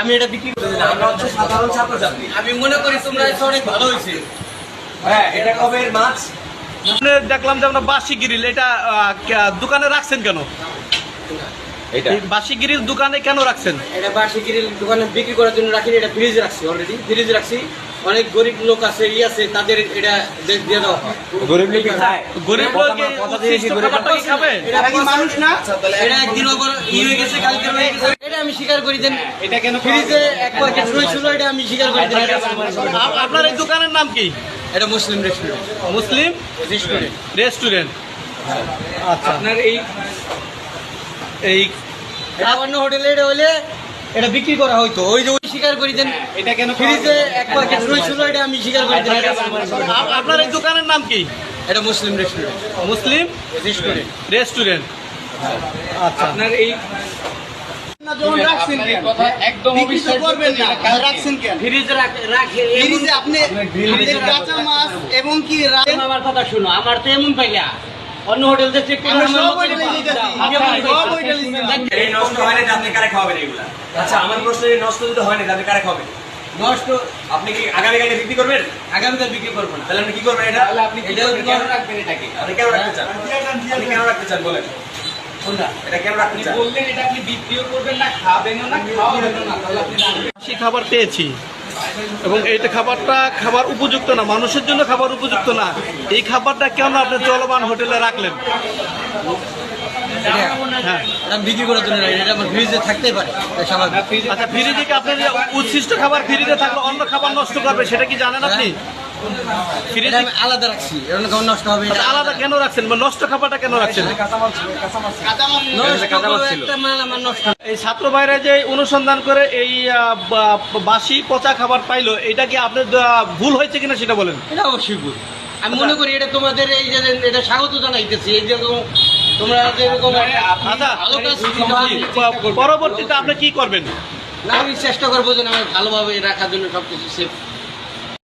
আমি এটা বিক্রি করতে। আমরা হচ্ছে সাধারণ ছাত্রছাত্রী। আমি মনে করি তোমরা এসে অনেক ভালো হয়েছে। হ্যাঁ এটা কবে মাছ? দেখলাম যে আমরা বাসি গ্রিল এটা দোকানে রাখছেন কেন? এটা বাসি গ্রিল দোকানে কেন রাখছেন? এটা বাসি গ্রিল দোকানে বিক্রি করার জন্য রাখি এটা ফ্রিজে রাখছি অলরেডি ফ্রিজে রাখছি। অনেক গরিব লোক আছে ই আছে তাদের এটা দিয়ে দেওয়া হয়। গরিব লোক খায়। গরিব লোক কথা দিয়েছি গরিব খাবে? এটা কি মানুষ না? এটা একদিন ওপর ই হয়ে গেছে কালকে হয়ে গেছে। এটা আমি স্বীকার করি দেন এটা কেন ফ্রিজে এক প্যাকেট রয়েছিল এটা আমি স্বীকার করি দেন আপ- আপনার এই দোকানের নাম কি? এটা মুসলিম রেস্টুরেন্ট মুসলিম রেস্টুরেন্ট রেস্টুরেন্ট আচ্ছা। আপনার এই এই অন্য হোটেলে এটা হলে এটা বিক্রি করা হয়তো ওই যে ওই স্বীকার করি দেন এটা কেন ফ্রিজে এক প্যাকেট রয়েছিল এটা আমি স্বীকার করি দেন আপ- আপনার এই দোকানের নাম কি? এটা মুসলিম রেস্টুরেন্ট মুসলিম রেস্টুরেন্ট রেস্টুরেন্ট আচ্ছা। আপনার এই আমার কথা শুনো আমার তো এমন পাইলা। অন্য হোটেল যে চেক আমরা সব হোটেলে যেতেছি। সব হোটেলে এই নষ্ট হয় না আপনি কারে খাওয়াবেন এগুলা? আচ্ছা আমার প্রশ্ন এই নষ্ট যদি হয় না আপনি কারে খাওয়াবেন? নষ্ট আপনি কি আগামীকালে বিক্রি করবেন? আগামীকাল বিক্রি করব না। তাহলে আপনি কি করবেন এটা? আপনি এটা কেন রাখবেন এটাকে? আপনি কেন রাখতে চান? আপনি কেন রাখতে চান বলেন? খাবার পেয়েছি। এবং এইটা খাবারটা খাবার উপযুক্ত না মানুষের জন্য খাবার উপযুক্ত না এই খাবারটা কেন আপনি চলমান হোটেলে রাখলেন? হ্যাঁ। বিক্রি করার জন্য এটা আমার ফ্রিজে থাকতেই পারে আচ্ছা ফ্রিজে কি আপনার উচ্ছিষ্ট খাবার ফ্রিজে থাকলে অন্য খাবার নষ্ট করবে সেটা কি জানেন আপনি? আমি আলাদা রাখছি নষ্ট হবে। আলাদা কেন রাখছেন? নষ্ট খাবারটা কেন রাখছেন? কাঁচা মাছ নষ্ট কাঁচা মাছ করব, ছিল। একটা মাল আমার নষ্ট এই ছাত্র ভাইরা যে অনুসন্ধান করে এই বাসি পচা খাবার পাইলো এটা কি আপনার ভুল হয়েছে কিনা সেটা বলেন? এটা অবশ্যই ভুল। আমি মনে করি এটা তোমাদের এই যে এটা স্বাগত জানাইতেছি এই তোমরা যেরকম ভালো কাজ তোমরা চেষ্টা করব। পরবর্তীতে আপনি কি করবেন? না আমি চেষ্টা করব যেন আমি ভালোভাবে রাখার জন্য সবকিছু সেফ